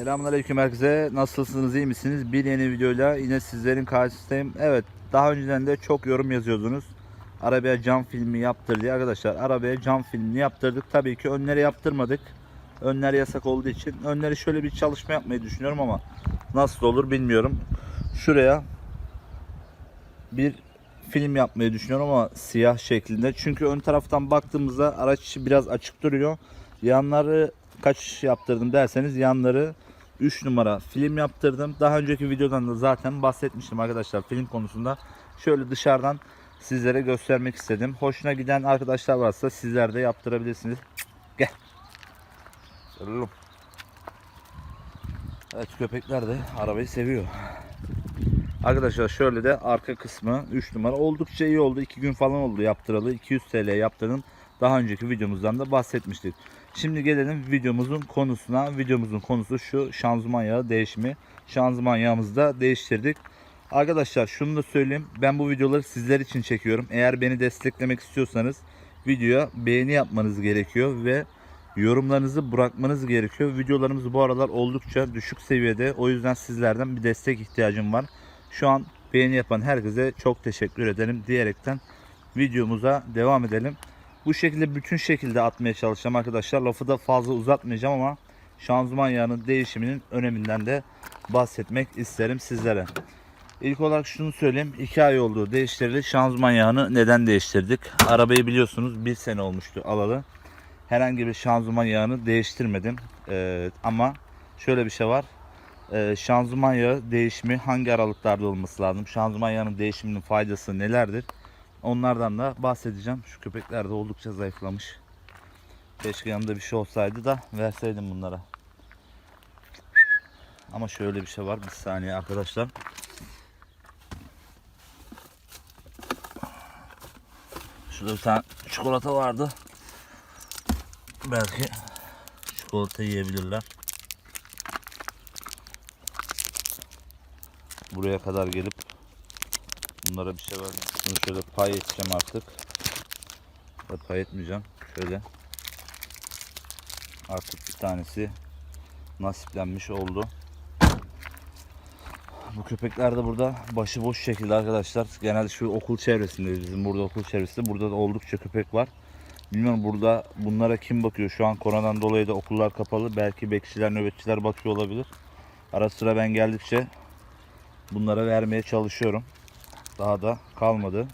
Selamünaleyküm herkese. Nasılsınız, iyi misiniz? Bir yeni videoyla yine sizlerin karşısındayım. Evet, daha önceden de çok yorum yazıyordunuz. Arabaya cam filmi yaptır diye arkadaşlar. Arabaya cam filmini yaptırdık. Tabii ki önleri yaptırmadık. Önler yasak olduğu için. Önleri şöyle bir çalışma yapmayı düşünüyorum ama nasıl olur bilmiyorum. Şuraya bir film yapmayı düşünüyorum ama siyah şeklinde. Çünkü ön taraftan baktığımızda araç biraz açık duruyor. Yanları kaç yaptırdım derseniz yanları 3 numara film yaptırdım. Daha önceki videodan da zaten bahsetmiştim arkadaşlar film konusunda. Şöyle dışarıdan sizlere göstermek istedim. Hoşuna giden arkadaşlar varsa sizler de yaptırabilirsiniz. Gel. Sarılım. Evet köpekler de arabayı seviyor. Arkadaşlar şöyle de arka kısmı 3 numara oldukça iyi oldu. 2 gün falan oldu yaptıralı. 200 TL yaptırdım. Daha önceki videomuzdan da bahsetmiştik. Şimdi gelelim videomuzun konusuna. Videomuzun konusu şu şanzıman yağı değişimi. Şanzıman yağımızı da değiştirdik. Arkadaşlar şunu da söyleyeyim. Ben bu videoları sizler için çekiyorum. Eğer beni desteklemek istiyorsanız videoya beğeni yapmanız gerekiyor ve yorumlarınızı bırakmanız gerekiyor. Videolarımız bu aralar oldukça düşük seviyede. O yüzden sizlerden bir destek ihtiyacım var. Şu an beğeni yapan herkese çok teşekkür ederim diyerekten videomuza devam edelim. Bu şekilde bütün şekilde atmaya çalışacağım arkadaşlar. Lafı da fazla uzatmayacağım ama şanzıman yağının değişiminin öneminden de bahsetmek isterim sizlere. İlk olarak şunu söyleyeyim. 2 ay oldu değiştirdik. Şanzıman yağını neden değiştirdik? Arabayı biliyorsunuz 1 sene olmuştu alalı. Herhangi bir şanzıman yağını değiştirmedim. Ee, ama şöyle bir şey var. Ee, şanzıman yağı değişimi hangi aralıklarda olması lazım? Şanzıman yağının değişiminin faydası nelerdir? Onlardan da bahsedeceğim. Şu köpekler de oldukça zayıflamış. Keşke yanında bir şey olsaydı da verseydim bunlara. Ama şöyle bir şey var. Bir saniye arkadaşlar. Şurada bir tane çikolata vardı. Belki çikolata yiyebilirler. Buraya kadar gelip bunlara bir şey var. Bunu şöyle pay edeceğim artık. Ya pay etmeyeceğim. Şöyle. Artık bir tanesi nasiplenmiş oldu. Bu köpekler de burada başıboş şekilde arkadaşlar. Genelde şu okul çevresindeyiz bizim burada okul çevresinde. Burada da oldukça köpek var. Bilmiyorum burada bunlara kim bakıyor? Şu an koronadan dolayı da okullar kapalı. Belki bekçiler, nöbetçiler bakıyor olabilir. Ara sıra ben geldikçe bunlara vermeye çalışıyorum. Daha da kalmadı.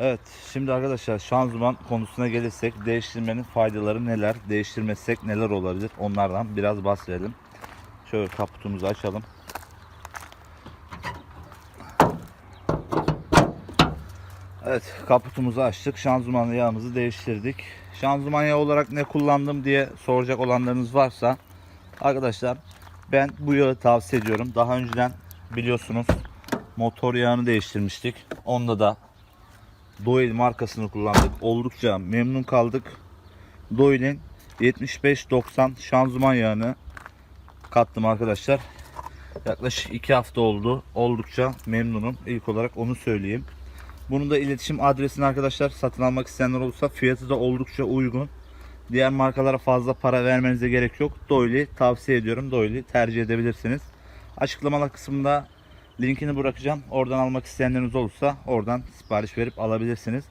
Evet şimdi arkadaşlar şanzıman konusuna gelirsek değiştirmenin faydaları neler? Değiştirmezsek neler olabilir? Onlardan biraz bahsedelim. Şöyle kaputumuzu açalım. Evet kaputumuzu açtık. Şanzıman yağımızı değiştirdik. Şanzıman yağı olarak ne kullandım diye soracak olanlarınız varsa arkadaşlar ben bu yağı tavsiye ediyorum. Daha önceden biliyorsunuz motor yağını değiştirmiştik. Onda da Doyle markasını kullandık. Oldukça memnun kaldık. Doyle'in 75-90 şanzıman yağını kattım arkadaşlar. Yaklaşık 2 hafta oldu. Oldukça memnunum. İlk olarak onu söyleyeyim. Bunun da iletişim adresini arkadaşlar satın almak isteyenler olursa fiyatı da oldukça uygun. Diğer markalara fazla para vermenize gerek yok. Doyle'i tavsiye ediyorum. Doyle'i tercih edebilirsiniz. Açıklamalar kısmında linkini bırakacağım. Oradan almak isteyenleriniz olursa oradan sipariş verip alabilirsiniz.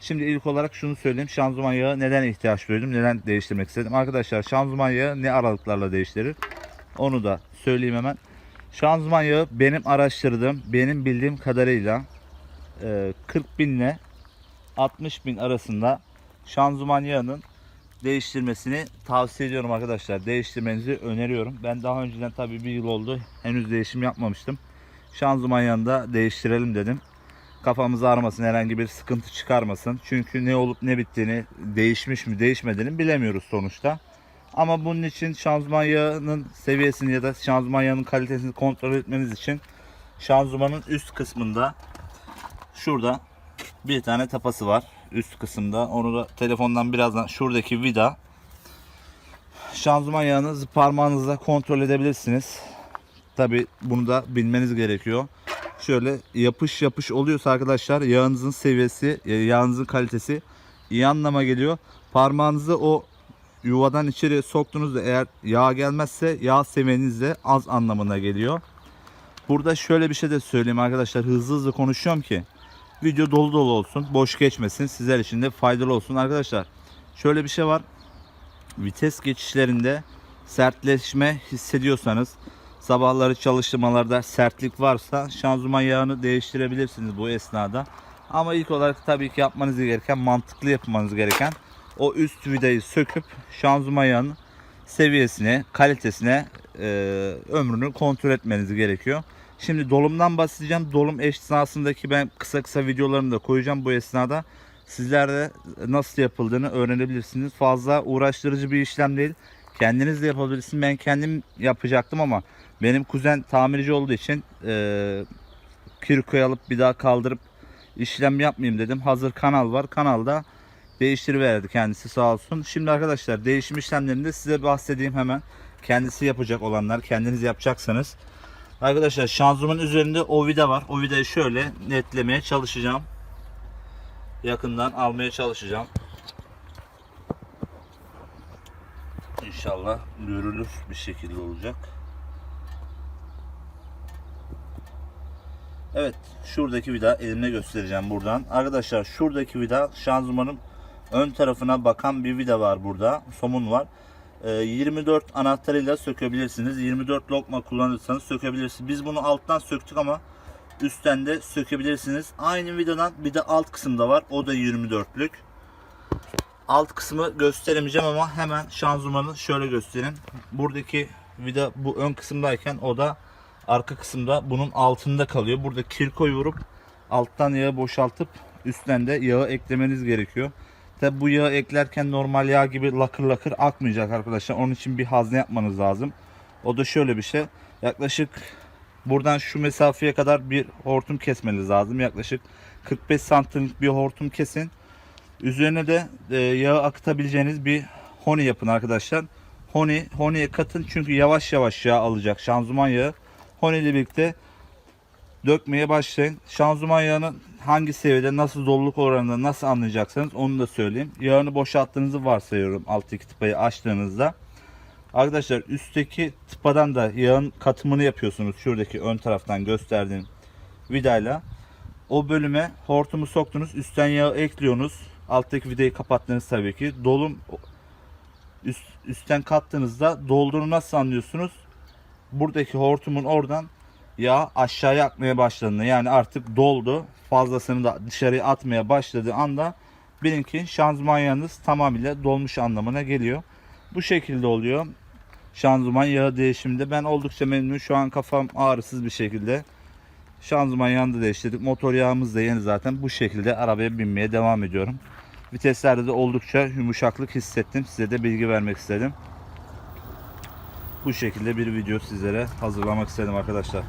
Şimdi ilk olarak şunu söyleyeyim. Şanzıman yağı neden ihtiyaç duydum? Neden değiştirmek istedim? Arkadaşlar şanzıman yağı ne aralıklarla değiştirir? Onu da söyleyeyim hemen. Şanzıman yağı benim araştırdığım, benim bildiğim kadarıyla e, 40 bin ile 60 bin arasında şanzıman yağının değiştirmesini tavsiye ediyorum arkadaşlar. Değiştirmenizi öneriyorum. Ben daha önceden tabii bir yıl oldu. Henüz değişim yapmamıştım. Şanzıman yanında değiştirelim dedim. Kafamız ağrımasın, herhangi bir sıkıntı çıkarmasın. Çünkü ne olup ne bittiğini, değişmiş mi değişmediğini bilemiyoruz sonuçta. Ama bunun için şanzıman yağının seviyesini ya da şanzıman yağının kalitesini kontrol etmeniz için şanzımanın üst kısmında şurada bir tane tapası var üst kısımda. Onu da telefondan birazdan şuradaki vida şanzıman yağını parmağınızla kontrol edebilirsiniz. Tabi bunu da bilmeniz gerekiyor. Şöyle yapış yapış oluyorsa arkadaşlar yağınızın seviyesi, yağınızın kalitesi iyi anlama geliyor. Parmağınızı o yuvadan içeri soktuğunuzda eğer yağ gelmezse yağ seviyeniz de az anlamına geliyor. Burada şöyle bir şey de söyleyeyim arkadaşlar hızlı hızlı konuşuyorum ki video dolu dolu olsun boş geçmesin sizler için de faydalı olsun arkadaşlar. Şöyle bir şey var vites geçişlerinde sertleşme hissediyorsanız sabahları çalıştırmalarda sertlik varsa şanzıman yağını değiştirebilirsiniz bu esnada. Ama ilk olarak tabii ki yapmanız gereken mantıklı yapmanız gereken o üst vidayı söküp şanzıman yağının seviyesine, kalitesine, e, ömrünü kontrol etmeniz gerekiyor. Şimdi dolumdan bahsedeceğim. Dolum esnasındaki ben kısa kısa videolarını da koyacağım bu esnada. Sizler de nasıl yapıldığını öğrenebilirsiniz. Fazla uğraştırıcı bir işlem değil. Kendiniz de yapabilirsiniz. Ben kendim yapacaktım ama benim kuzen tamirci olduğu için e, kirkoyu alıp bir daha kaldırıp işlem yapmayayım dedim. Hazır kanal var. Kanalda değiştiriverdi kendisi sağ olsun. Şimdi arkadaşlar değişim işlemlerinde size bahsedeyim hemen. Kendisi yapacak olanlar. Kendiniz yapacaksanız. Arkadaşlar şanzımanın üzerinde o vida var. O vidayı şöyle netlemeye çalışacağım. Yakından almaya çalışacağım. İnşallah görülür bir şekilde olacak. Evet şuradaki vida elimle göstereceğim buradan. Arkadaşlar şuradaki vida şanzımanın ön tarafına bakan bir vida var burada. Somun var. Ee, 24 anahtarıyla sökebilirsiniz. 24 lokma kullanırsanız sökebilirsiniz. Biz bunu alttan söktük ama üstten de sökebilirsiniz. Aynı vidadan bir de alt kısımda var. O da 24'lük. Alt kısmı gösteremeyeceğim ama hemen şanzımanı şöyle göstereyim. Buradaki vida bu ön kısımdayken o da arka kısımda bunun altında kalıyor. Burada kirkoy vurup alttan yağı boşaltıp üstten de yağı eklemeniz gerekiyor. Tabi bu yağı eklerken normal yağ gibi lakır lakır akmayacak arkadaşlar. Onun için bir hazne yapmanız lazım. O da şöyle bir şey. Yaklaşık buradan şu mesafeye kadar bir hortum kesmeniz lazım. Yaklaşık 45 santimlik bir hortum kesin. Üzerine de e, yağı akıtabileceğiniz bir honi yapın arkadaşlar. Honi, honiye katın çünkü yavaş yavaş yağ alacak şanzıman yağı. Honi ile birlikte dökmeye başlayın. Şanzıman yağının hangi seviyede nasıl doluluk oranında nasıl anlayacaksınız onu da söyleyeyim. Yağını boşalttığınızı varsayıyorum alttaki tıpayı açtığınızda. Arkadaşlar üstteki tıpadan da yağın katımını yapıyorsunuz. Şuradaki ön taraftan gösterdiğim vidayla. O bölüme hortumu soktunuz. Üstten yağı ekliyorsunuz. Alttaki vidayı kapattınız tabii ki. Dolum üst, üstten kattığınızda dolduğunu nasıl anlıyorsunuz? Buradaki hortumun oradan yağ aşağıya akmaya başladığında yani artık doldu. Fazlasını da dışarıya atmaya başladığı anda bilin ki şanzıman yağınız tamamıyla dolmuş anlamına geliyor. Bu şekilde oluyor. Şanzıman yağı değişiminde ben oldukça memnunum. Şu an kafam ağrısız bir şekilde. Şanzıman yağını da değiştirdik. Motor yağımız da yeni zaten. Bu şekilde arabaya binmeye devam ediyorum. Viteslerde de oldukça yumuşaklık hissettim. Size de bilgi vermek istedim. Bu şekilde bir video sizlere hazırlamak istedim arkadaşlar.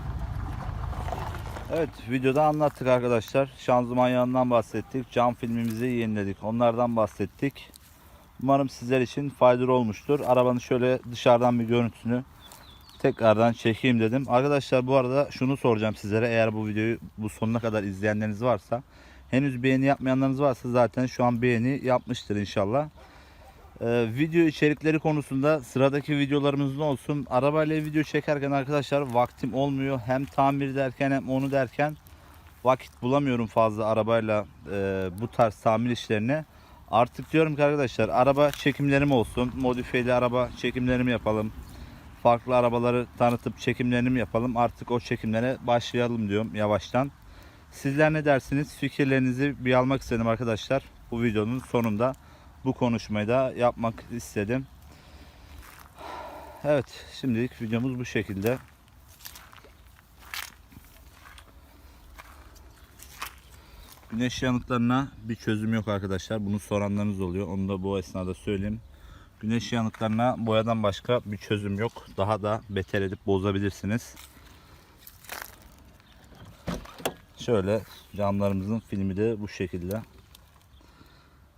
Evet videoda anlattık arkadaşlar. Şanzıman yağından bahsettik. Cam filmimizi yeniledik. Onlardan bahsettik. Umarım sizler için faydalı olmuştur. Arabanın şöyle dışarıdan bir görüntüsünü tekrardan çekeyim dedim. Arkadaşlar bu arada şunu soracağım sizlere. Eğer bu videoyu bu sonuna kadar izleyenleriniz varsa henüz beğeni yapmayanlarınız varsa zaten şu an beğeni yapmıştır inşallah. Ee, video içerikleri konusunda sıradaki videolarımızda olsun. Arabayla video çekerken arkadaşlar vaktim olmuyor. Hem tamir derken hem onu derken vakit bulamıyorum fazla arabayla e, bu tarz tamir işlerine. Artık diyorum ki arkadaşlar araba çekimlerim olsun. Modifiyeli araba çekimlerimi yapalım. Farklı arabaları tanıtıp çekimlerini yapalım. Artık o çekimlere başlayalım diyorum yavaştan. Sizler ne dersiniz? Fikirlerinizi bir almak istedim arkadaşlar. Bu videonun sonunda bu konuşmayı da yapmak istedim. Evet şimdilik videomuz bu şekilde. Güneş yanıklarına bir çözüm yok arkadaşlar. Bunu soranlarınız oluyor. Onu da bu esnada söyleyeyim. Güneş yanıklarına boyadan başka bir çözüm yok. Daha da beter edip bozabilirsiniz. Şöyle camlarımızın filmi de bu şekilde.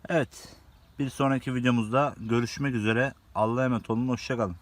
Evet. Bir sonraki videomuzda görüşmek üzere. Allah'a emanet olun. Hoşçakalın.